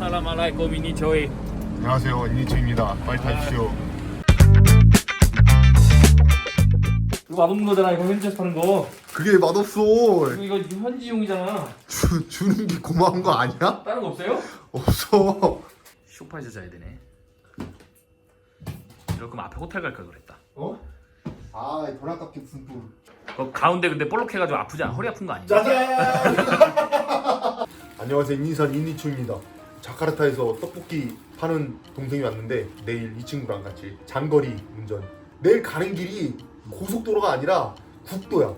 아살라말라이쿰 이니 저희 안녕하세요 이니치입니다. 빨리 타십시오. 이거 맛없는 거잖아 이거 현지에서 파는 거. 그게 맛없어. 이거 이거 현지용이잖아. 주, 주는 게 고마운 거 아니야? 다른 거 없어요? 없어. 쇼파에서 자야 되네. 이럴 거면 앞에 호텔 갈 걸 그랬다. 어? 아돈 아깝게 또. 그 가운데 근데 볼록해가지고 아프지 않아? 허리 아픈 거 아니야? 짜잔! 안녕하세요 인산 이니치입니다 자카르타에서 떡볶이 파는 동생이 왔는데 내일 이 친구랑 같이 장거리 운전 내일 가는 길이 고속도로가 아니라 국도야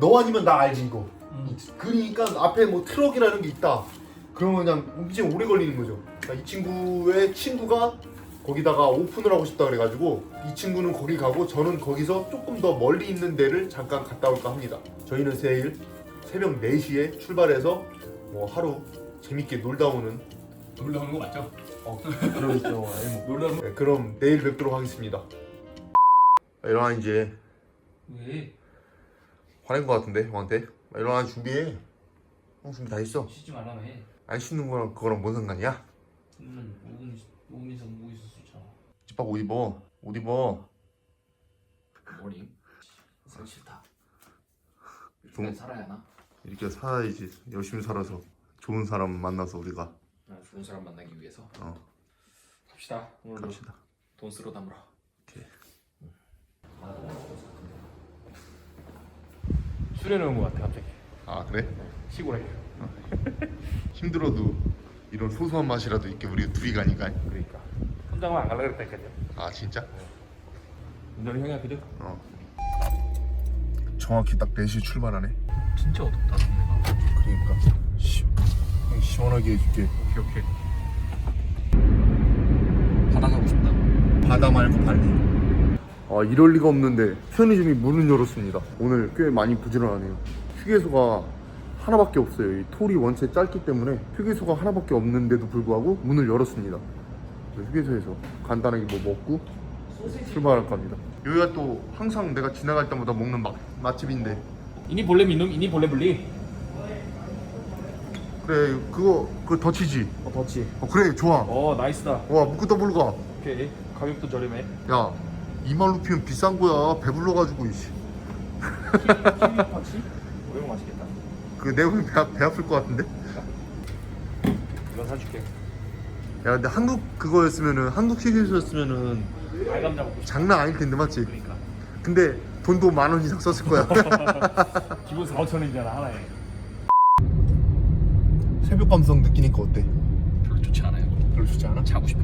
너 아니면 나 알지 이거 음. 그러니까 앞에 뭐 트럭이라는 게 있다. 그러면 그냥 엄청 오래 걸리는 거죠. 그러니까 이 친구의 친구가 거기다가 오픈을 하고 싶다 그래가지고 이 친구는 거기 가고 저는 거기서 조금 더 멀리 있는 데를 잠깐 갔다 올까 합니다. 저희는 내일 새벽 4시에 출발해서 뭐 하루 재밌게 놀다 오는 놀러 오는 거 맞죠? 어, 그러겠죠. 놀러 오는 네, 그럼 내일 뵙도록 하겠습니다. 일어나 이제 왜? 화낸 거 같은데 형한테 일어나 준비해. 형 준비 다 했어. 쉬지 말라며 해안 씻는 거랑 그거랑 뭔 상관이야? 그러면 5분 5분 이상 뭐 있을 수 있잖아 집밥 옷 입어. 옷 입어. 모닝 살기 싫다 좀- 이렇게 살아야 하나? 이렇게 살아야지. 열심히 살아서 좋은 사람 만나서 우리가 아, 좋은 사람 만나기 위해서 어 갑시다 오늘도 갑시다. 돈 쓰러 담으러 오케이. 수련해 온거 같아 갑자기 아 그래? 시골에 힘들어도 이런 소소한 맛이라도 있게 우리 둘이 가니까. 그러니까 혼자만 안 갈라 그랬다니까요 아 진짜? 운전은 형이 하거든 어. 정확히 딱 4시 출발하네. 진짜 어둡다 동네가 그러니까 시, 시원하게 해줄게. 오케이 오케이 바다 가고 싶다 바다 말고 발리. 아 이럴 리가 없는데 편의점이 문을 열었습니다. 오늘 꽤 많이 부지런하네요. 휴게소가 하나밖에 없어요. 이 톨이 원체 짧기 때문에 휴게소가 하나밖에 없는데도 불구하고 문을 열었습니다. 휴게소에서 간단하게 뭐 먹고 출발할 겁니다. 여기가 또 항상 내가 지나갈 때마다 먹는 맛, 맛집인데 이니 볼레 미놈 이니 볼레 블리 그래 그거 그 더치지. 어 더치 어 그래 좋아. 어 나이스다 와 묵고 더블 가. 오케이 가격도 저렴해 야 2만 루피면 비싼 거야. 배불러 가지고 이씨. 키위파치? 이거 맛있겠다 그 내보면 배, 아- 배 아플 것 같은데? 이거 사줄게 야 근데 한국 그거였으면은 한국 휴게소였으면은 알감자 먹고 싶어 장난 아닐 텐데 맞지? 그러니까 근데 돈도 만 원 이상 썼을 거야 기본 4, 5천 원이잖아 하나에 새벽 감성 느끼니까 어때? 별로 좋지 않아요 별로 좋지 않아? 자고 싶어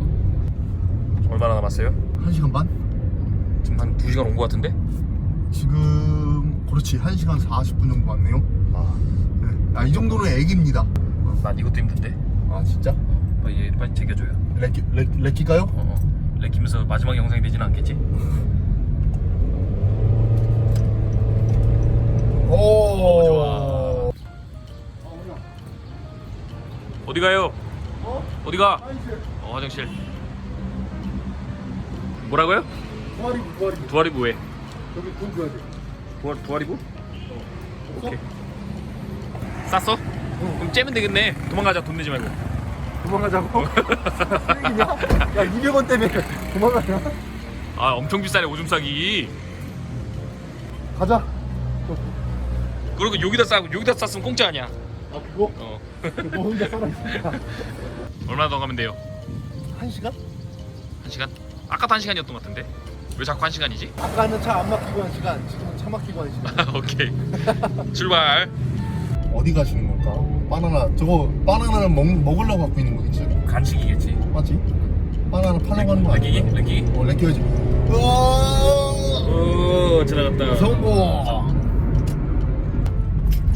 얼마나 남았어요? 1시간 반? 지금 한 2시간 온거 같은데? 지금 그렇지 1 시간 40분 정도 왔네요 아, 이 정도는 애기입니다 난 이것도 힘든데 아 진짜? 빨리 얘 빨리 챙겨줘요 레끼, 레, 레끼가요? 어, 어. 레키면서 마지막 영상이 되진 않겠지? 가요? 어? 어디 가? 어, 화장실 뭐라고요? 부활이고 부활이고 두아리부 왜? 여기 돈 줘야 돼 두아, 두아리부? 오케이 쌌어? 그럼 째면 되겠네 도망가자 돈 내지 말고 도망가자고? 쓰레기냐? 야 200원 때문에 도망가냐? 아 엄청 비싸네 오줌 싸기 가자 그리고 여기다 싸고 여기다 쌌으면 공짜 아니야 아 그거? 어 너 혼자 살아있으니까 얼마나 더 가면 돼요? 한 시간? 한 시간? 아까도 한 시간이었던 것 같은데 왜 자꾸 한 시간이지? 아까는 차 안 막히고 한 시간 지금은 차 막히고 한 시간 오케이 출발 어디 가시는 걸까? 바나나 저거 바나나는 먹, 먹으려고 갖고 있는 거겠지? 간식이겠지 맞지? 바나나 팔려고 하는 거? 아니야? 레끼기? 어 우와 오 지나갔다 성공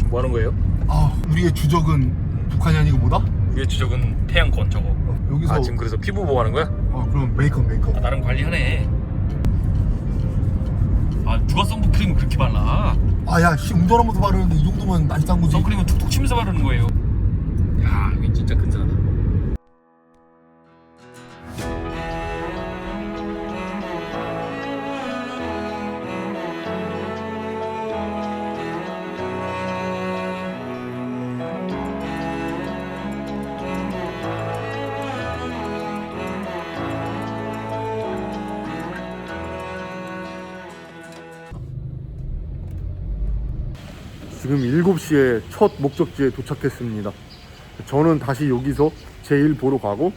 뭐 하는 거예요? 아 우리의 주적은 북한이 아니고 뭐다? 위에 주적은 태양권 저거. 어, 여기서 아 지금 그래서 피부 보호하는 거야? 어 그럼 메이크업 메이크업. 아, 나름 관리하네. 아 누가 선크림을 그렇게 발라? 아야 씨 운전하면서 바르는데 이 정도면 맛있단 거지. 선크림은 툭툭 치면서 바르는 거예요. 야 여긴 진짜 근사하다 지금 7시에 첫 목적지에 도착했습니다. 저는 다시 여기서 제일 보러 가고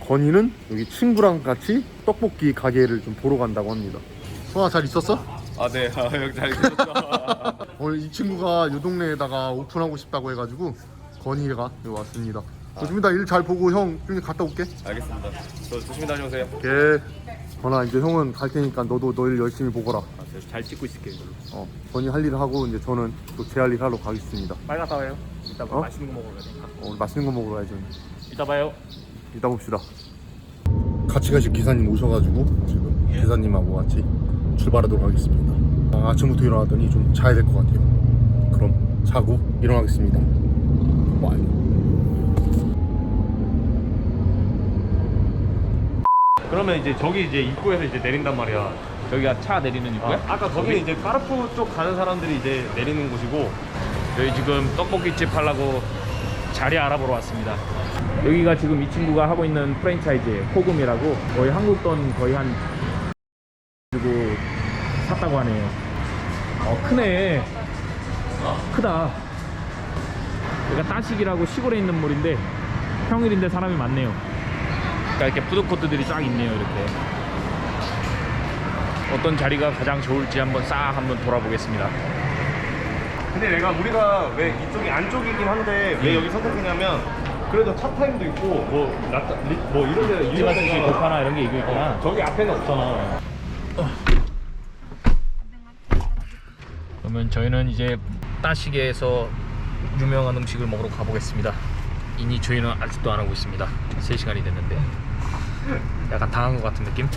건이는 여기 친구랑 같이 떡볶이 가게를 좀 보러 간다고 합니다. 소아 잘 있었어? 아네 형잘 있었죠 오늘 이 친구가 이 동네에다가 오픈하고 싶다고 해가지고 건이가 여기 왔습니다. 좋습니다. 일 잘 보고 형좀 갔다 올게. 알겠습니다 저 조심히 다녀오세요 예. 건아 이제 형은 갈 테니까 너도 너일 열심히 보거라. 아, 저잘 찍고 있을게요 이걸로 어, 건이 할 일을 하고 이제 저는 또 제 할 일 하러 가겠습니다. 빨리 갔다 와요 이따 어? 맛있는 거 먹으러 가야 되니까 어, 오늘 맛있는 거 먹으러 가야죠. 이따 봐요 이따 봅시다. 같이 가실 기사님 오셔가지고 지금 기사님하고 같이 출발하도록 하겠습니다. 아, 아침부터 일어나더니 좀 자야 될 것 같아요. 그럼 자고 일어나겠습니다. 와이. 그러면 이제 저기 이제 입구에서 이제 내린단 말이야. 여기가 차 내리는 입구야? 아, 아까 거기는 이제 까르푸 쪽 가는 사람들이 이제 내리는 곳이고 여기 지금 떡볶이집 하려고 자리 알아보러 왔습니다. 여기가 지금 이 친구가 하고 있는 프랜차이즈 호금이라고 거의 한국 돈 거의 한 그리고 샀다고 하네요. 어 크네. 크다. 여기가 따식이라고 시골에 있는 몰인데 평일인데 사람이 많네요. 그러니까 이렇게 푸드코트들이 쫙 있네요 이렇게. 어떤 자리가 가장 좋을지 한번 싹 한번 돌아보겠습니다. 근데 내가 우리가 왜 이쪽이 안쪽이긴 한데 왜 여기 선택했냐면 그래도 차 타임도 있고 뭐, 라타, 리, 뭐 이런 데 유명한 고파나 이런 게 이거 있구나. 저기 앞에는 없잖아. 그러면 저희는 이제 따시게에서 유명한 음식을 먹으러 가보겠습니다. 이니 저희는 아직도 안 하고 있습니다. 3시간이 됐는데 약간 당한 것 같은 느낌?